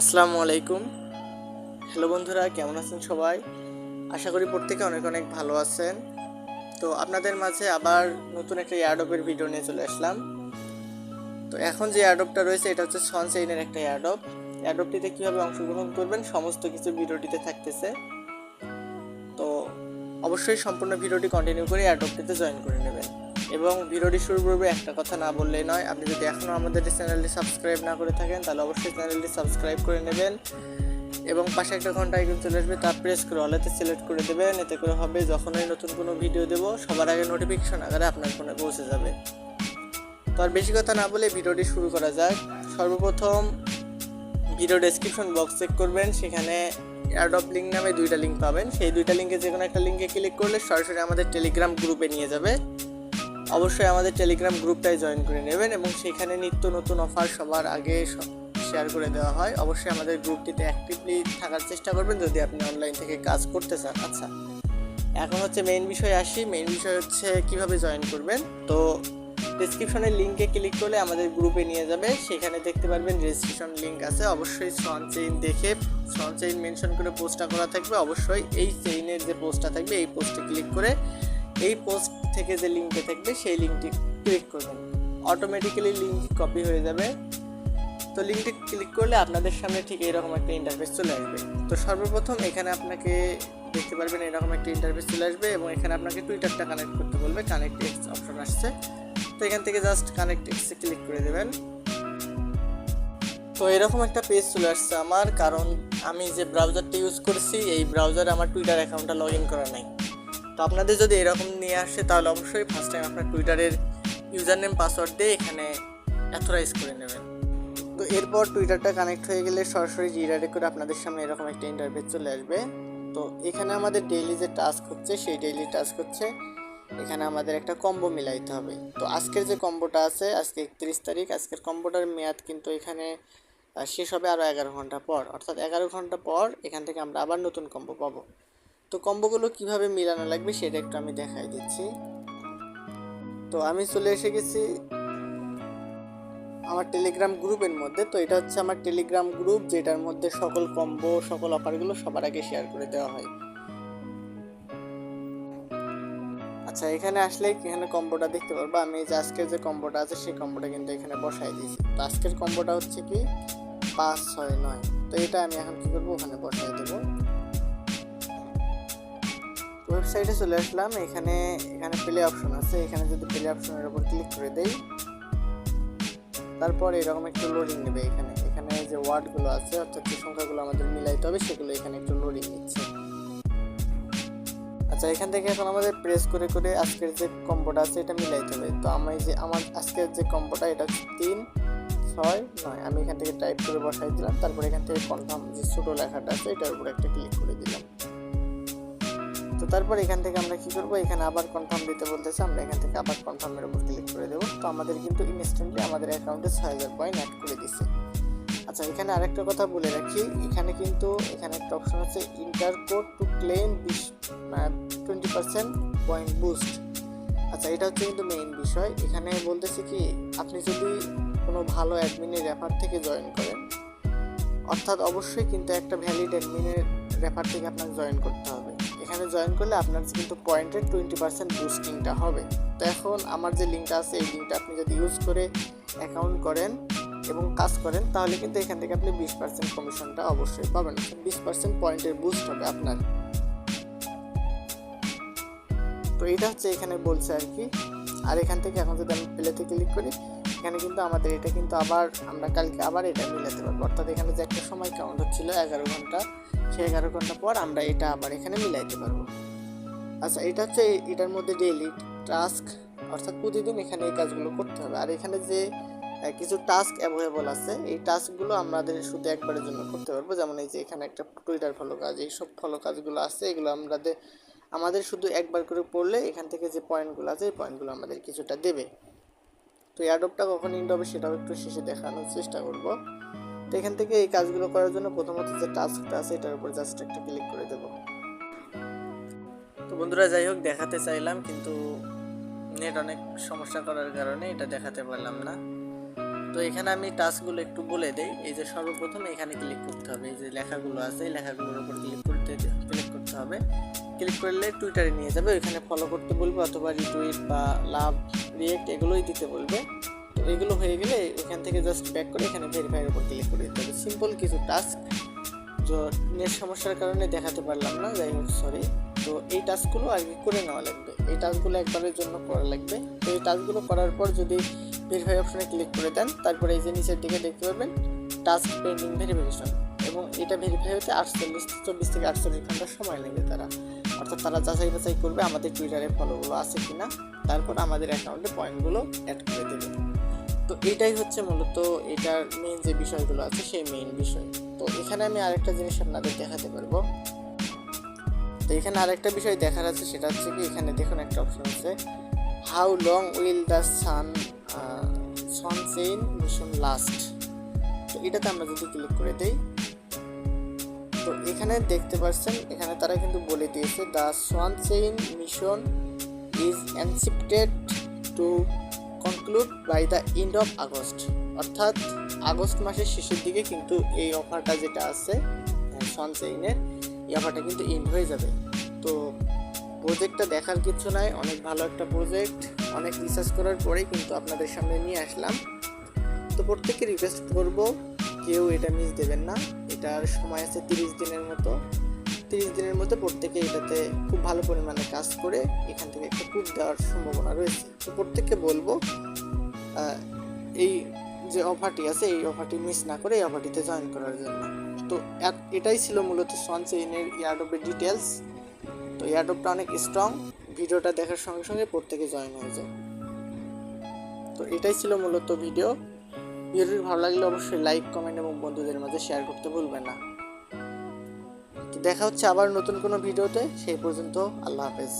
আসসালামু আলাইকুম। হ্যালো বন্ধুরা, কেমন আছেন সবাই? আশা করি প্রত্যেকে অনেক অনেক ভালো আছেন। তো আপনাদের মাঝে আবার নতুন একটা এয়ারডপের ভিডিও নিয়ে চলে আসলাম। তো এখন যে এয়ারডপটা রয়েছে, এটা হচ্ছে সনসাইনের একটা এয়ারডপ এয়ারডপটিতে কীভাবে অংশগ্রহণ করবেন, সমস্ত কিছু ভিডিওটিতে থাকতেছে। তো অবশ্যই সম্পূর্ণ ভিডিওটি কন্টিনিউ করে এয়ারডপটিতে জয়েন করে নেবেন। এবং ভিডিওটি শুরু করবে একটা কথা না বললেই নয়, আপনি যদি এখনও আমাদের চ্যানেলটি সাবস্ক্রাইব না করে থাকেন, তাহলে অবশ্যই চ্যানেলটি সাবস্ক্রাইব করে নেবেন এবং পাশে একটা ঘণ্টা আইকন চলে আসবে, তা প্রেস করে অলেতে সিলেক্ট করে দেবেন, এতে করে হবে যখনই নতুন কোনো ভিডিও দেবো, সবার আগে নোটিফিকেশন আকারে আপনার ফোনে পৌঁছে যাবে। তো আর বেশি কথা না বলে ভিডিওটি শুরু করা যাক। সর্বপ্রথম ভিডিও ডেসক্রিপশন বক্স চেক করবেন, সেখানে এয়ারডপ লিঙ্ক নামে দুইটা লিঙ্ক পাবেন। সেই দুইটা লিঙ্কে যে কোনো একটা লিঙ্কে ক্লিক করলে সরাসরি আমাদের টেলিগ্রাম গ্রুপে নিয়ে যাবে। অবশ্যই আমাদের টেলিগ্রাম গ্রুপটায় জয়েন করে নেবেন এবং সেখানে নিত্য নতুন অফার সবার আগে শেয়ার করে দেওয়া হয়। অবশ্যই আমাদের গ্রুপটিতে অ্যাক্টিভলি থাকার চেষ্টা করবেন যদি আপনি অনলাইন থেকে কাজ করতে চান। আচ্ছা এখন হচ্ছে মেইন বিষয় আসি। মেইন বিষয় হচ্ছে কীভাবে জয়েন করবেন। তো ডিসক্রিপশনের লিঙ্কে ক্লিক করলে আমাদের গ্রুপে নিয়ে যাবে। সেখানে দেখতে পারবেন রেজিস্ট্রেশন লিঙ্ক আছে। অবশ্যই সন চেইন দেখে সন চেইন মেনশন করে পোস্টটা করা থাকবে। অবশ্যই এই চেইনের যে পোস্টটা থাকবে, এই পোস্টে ক্লিক করে এই পোস্ট থেকে যে লিঙ্কে থাকবে, সেই লিঙ্কটি ক্লিক করবেন। অটোমেটিক্যালি লিঙ্ক কপি হয়ে যাবে। তো লিঙ্কটি ক্লিক করলে আপনাদের সামনে ঠিক এরকম একটা ইন্টারফেস চলে আসবে। তো সর্বপ্রথম এখানে আপনাকে দেখতে পারবেন এরকম একটা ইন্টারফেস চলে আসবে এবং এখানে আপনাকে টুইটারটা কানেক্ট করতে বলবে কানেক্ট এক্স অপশন আসছে। তো এখান থেকে জাস্ট কানেক্ট এক্সে ক্লিক করে দেবেন। তো এরকম একটা পেজ চলে আসছে আমার, কারণ আমি যে ব্রাউজারটা ইউজ করছি, এই ব্রাউজারে আমার টুইটার অ্যাকাউন্টটা লগ ইন করা নাই। তো আপনাদের যদি এরকম নিয়ে আসে, তাহলে অবশ্যই ফার্স্ট টাইম আপনার টুইটারের ইউজার নেম পাসওয়ার্ড দিয়ে এখানে অ্যাথোরাইজ করে নেবেন। তো এরপর টুইটারটা কানেক্ট হয়ে গেলে সরাসরি জিরারে করে আপনাদের সামনে এরকম একটা ইন্টারফেস চলে আসবে। তো এখানে আমাদের ডেইলি যে টাস্ক হচ্ছে, সেই ডেইলি টাস্ক হচ্ছে এখানে আমাদের একটা কম্বো মিলাইতে হবে। তো আজকের যে কম্বোটা আছে, আজকে একত্রিশ তারিখ, আজকের কম্বোটার মেয়াদ কিন্তু এখানে শেষ হবে আরও এগারো ঘণ্টা পর। অর্থাৎ এগারো ঘণ্টা পর এখান থেকে আমরা আবার নতুন কম্বো পাবো। তো কম্বোগুলো কীভাবে মিলানো লাগবে সেটা একটু আমি দেখাই দিচ্ছি। তো আমি চলে এসে গেছি আমার টেলিগ্রাম গ্রুপের মধ্যে। তো এটা হচ্ছে আমার টেলিগ্রাম গ্রুপ যেটার মধ্যে সকল কম্বো সকল অফারগুলো সবার আগে শেয়ার করে দেওয়া হয়। আচ্ছা এখানে আসলে এখানে কম্বোটা দেখতে পারব? আমি যে আজকের যে কম্বোটা আছে, সেই কম্বোটা কিন্তু এখানে বসাই দিয়েছি। তো আজকের কম্বোটা হচ্ছে কি? পাঁচ, ছয়, নয়। তো এটা আমি এখন কি করব? ওখানে বসাই দেবো। ওয়েবসাইটে চলে আসলাম। এখানে এখানে প্লে অপশন আছে। এখানে যদি প্লে অপশনের উপর ক্লিক করে দেই, তারপর এরকম একটু লোডিং নেবে এখানে। এখানে যে ওয়ার্ডগুলো আছে, অর্থাৎ যে সংখ্যাগুলো আমাদের মিলাইতে হবে, সেগুলো এখানে একটু লোডিং নিচ্ছে। আচ্ছা এখান থেকে এখন আমাদের প্রেস করে করে আজকের যে কম্বোটা আছে, এটা মিলাইতে হবে। তো আমি যে, আমার আজকের যে কম্বোটা এটা হচ্ছে তিন, ছয়, নয়। আমি এখান থেকে টাইপ করে বসাই দিলাম। তারপর এখান থেকে কনফার্ম যে ছোটো লেখাটা আছে, এটার উপর একটা ক্লিক করে দিলাম। তো তারপর এখান থেকে আমরা কি করব? এখানে আবার কনফার্ম দিতে বলতেছে, আমরা এখান থেকে আবার কনফার্মের উপর ক্লিক করে দেবো। তো আমাদের কিন্তু ইনস্ট্যান্টলি আমাদের অ্যাকাউন্টে ছয় হাজার পয়েন্ট অ্যাড করে দিচ্ছে আচ্ছা এখানে আরেকটা কথা বলে রাখি। এখানে কিন্তু, এখানে একটা অপশন আছে ইন্টার কোড টু ক্লেম বিশ টোয়েন্টি পার্সেন্ট পয়েন্ট বুস্ট আচ্ছা এটা হচ্ছে কিন্তু মেইন বিষয়। এখানে বলতেছে কি, আপনি যদি কোনো ভালো অ্যাডমিনের রেফার থেকে জয়েন করেন, অর্থাৎ অবশ্যই কিন্তু একটা ভ্যালিড অ্যাডমিনের রেফার থেকে আপনাকে জয়েন করতে হবে। এখানে জয়েন করলে আপনার কিন্তু পয়েন্টের টোয়েন্টি পার্সেন্ট বুস্টিংটা হবে। তো এখন আমার যে লিঙ্কটা আছে, এই লিঙ্কটা আপনি যদি ইউজ করে অ্যাকাউন্ট করেন এবং কাজ করেন, তাহলে কিন্তু এখান থেকে আপনি বিশ পার্সেন্ট কমিশনটা অবশ্যই পাবেন। বিশ পার্সেন্ট পয়েন্টের বুস্ট হবে আপনার। তো এটা হচ্ছে এখানে বলছে আর কি। আর এখান থেকে এখন যদি আমি প্লেতে ক্লিক করি এখানে কিন্তু আমাদের এটা কিন্তু আবার আমরা কালকে আবার এটা মিলাতে পারব। অর্থাৎ এখানে যে একটা সময় কাউন্ট হচ্ছিল এগারো ঘণ্টা, সেই এগারো ঘণ্টা পর আমরা এটা আবার এখানে মিলাইতে পারব। আচ্ছা এটা হচ্ছে এটার মধ্যে ডেইলি টাস্ক অর্থাৎ প্রতিদিন এখানে এই কাজগুলো করতে হবে। আর এখানে যে কিছু টাস্ক অ্যাভেলেবল আছে, এই টাস্কগুলো আমাদের শুধু একবারের জন্য করতে পারব। যেমন এই যে এখানে একটা টুইটার ফলো কাজ, এইসব ফলো কাজগুলো আছে, এগুলো আমাদের আমাদের শুধু একবার করে পড়লে এখান থেকে যে পয়েন্টগুলো আছে, এই পয়েন্টগুলো আমাদের কিছুটা দেবে। তো অ্যাডপটা কখন ইন্ড হবে সেটাও একটু শেষে দেখানোর চেষ্টা করব। তো এখান থেকে এই কাজগুলো করার জন্য প্রথমত যে টাস্কটা আছে এটার উপর জাস্ট একটা ক্লিক করে দেব। তো বন্ধুরা, যাই হোক, দেখাতে চাইলাম, কিন্তু নেট অনেক সমস্যা করার কারণে এটা দেখাতে পারলাম না। তো এখানে আমি টাস্কগুলো একটু বলে দেই। এই যে সর্বপ্রথম এখানে ক্লিক করতে হবে। এই যে লেখাগুলো আছে, এই লেখাগুলোর উপর ক্লিক করতে ক্লিক করতে হবে। ক্লিক করলে টুইটারে নিয়ে যাবে। ওইখানে ফলো করতে বলবে অথবা রিটুইট বা লাভ রিয়েক্ট এগুলোই দিতে বলবে। তো এগুলো হয়ে গেলে এখান থেকে জাস্ট ব্যাক করে এখানে ভেরিফাইয়ের উপর ক্লিক করে দিতে হবে সিম্পল কিছু টাস্ক তো নেট সমস্যার কারণে দেখাতে পারলাম না, যাই হোক সরি তো এই টাস্কগুলো আগে করে নেওয়া লাগবে। এই টাস্কগুলো একবারের জন্য করা লাগবে। তো এই টাস্কগুলো করার পর যদি ভেরিফাই অপশনে ক্লিক করে দেন। তারপরে এই যে নিচের দিকে দেখতে পাবেন টাস্ক পেন্ডিং ভেরিফিকেশন এবং এটা ভেরিফাই হতে আটচল্লিশ, চব্বিশ থেকে আটচল্লিশ ঘণ্টা সময় নেবে তারা। অর্থাৎ তারা যাচাই বাছাই করবে আমাদের টুইটারে ফলোগুলো আছে কি না তারপর আমাদের অ্যাকাউন্টে পয়েন্টগুলো অ্যাড করে দেবে। তো এটাই হচ্ছে মূলত এটার মেইন যে বিষয়গুলো আছে, সেই মেইন বিষয়। তো এখানে আমি আরেকটা জিনিস আপনাদের দেখাতে পারব। তো এখানে আরেকটা বিষয় দেখার আছে, সেটা হচ্ছে কি, এখানে দেখুন একটা অপশন আছে। How long will the sun sunshine mission last. তো এটাতে আমরা যদি ক্লিক করে দেই, তো এখানে দেখতে পাচ্ছেন, এখানে তারা কিন্তু বলে দিয়েছে the sunshine mission is anticipated to conclude by the end of August অর্থাৎ আগস্ট মাসের শেষের দিকে কিন্তু এই অফারটা যেটা আছে সনচেইনের এই অফারটা কিন্তু এন্ড হয়ে যাবে। তো প্রজেক্টটা দেখার কিছু নাই, অনেক ভালো একটা প্রজেক্ট অনেক রিসার্চ করার পরেই কিন্তু আপনাদের সামনে নিয়ে আসলাম। তো প্রত্যেককে রিকোয়েস্ট করব, কেউ এটা মিস দেবেন না। এটার সময় আছে তিরিশ দিনের মতো। তিরিশ দিনের মধ্যে প্রত্যেকে এটাতে খুব ভালো পরিমাণে কাজ করে এখান থেকে একটা কুপ দেওয়ার সম্ভাবনা রয়েছে। তো প্রত্যেককে বলব এই যে অফারটি আছে, এই অফারটি মিস না করে এই অফারটিতে জয়েন করার জন্য। তো এটাই ছিল মূলত সনচেইনের ইয়ারডপের ডিটেলস তো ইয়ারডপটা অনেক স্ট্রং ভিডিওটা দেখার সঙ্গে সঙ্গে প্রত্যেকে জয়েন হয়ে যায়। তো এটাই ছিল মূলত ভিডিও ভিডিওটি ভালো লাগলে অবশ্যই লাইক কমেন্ট এবং বন্ধুদের মাঝে শেয়ার করতে ভুলবেন না। দেখা হচ্ছে আবার নতুন কোনো ভিডিওতে সেই পর্যন্ত আল্লাহ হাফেজ।